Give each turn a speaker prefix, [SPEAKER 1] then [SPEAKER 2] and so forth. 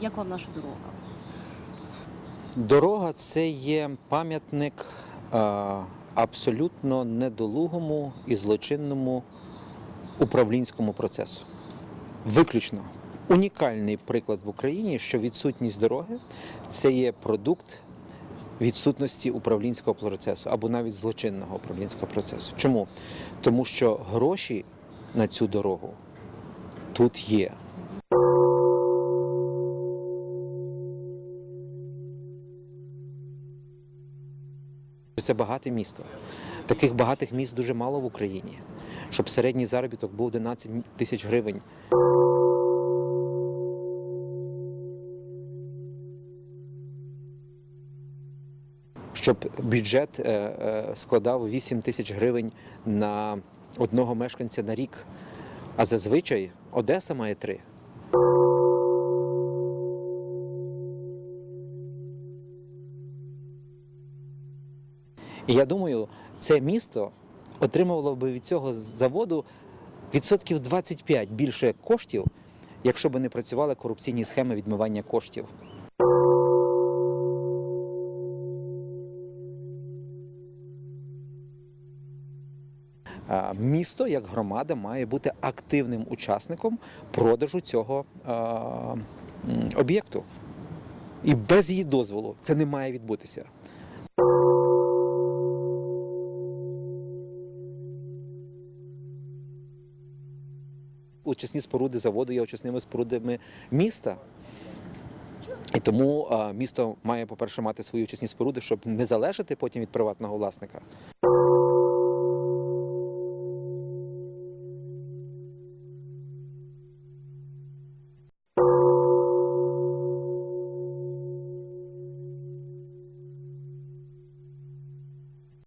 [SPEAKER 1] Як вам наша дорога?
[SPEAKER 2] Дорога це є пам'ятник абсолютно недолугому і злочинному управлінському процесу. Виключно унікальний приклад в Україні, що відсутність дороги це є продукт відсутності управлінського процесу або навіть злочинного управлінського процесу. Чому? Тому що гроші на цю дорогу тут є. Це багате місто. Таких багатих міст дуже мало в Україні. Щоб середній заробіток був 11 тисяч гривень. Щоб бюджет е, е, складав 8 тисяч гривень на одного мешканця на рік. А зазвичай Одеса має три. І я думаю, це місто отримувало би від цього заводу відсотків 25 більше коштів, якщо б не працювали корупційні схеми відмивання коштів. Місто як громада має бути активним учасником продажу цього об'єкту. І без її дозволу це не має відбутися. Очисні споруди заводу є очисними спорудами міста. І тому місто має, по-перше, мати свої очисні споруди, щоб не залежати потім від приватного власника.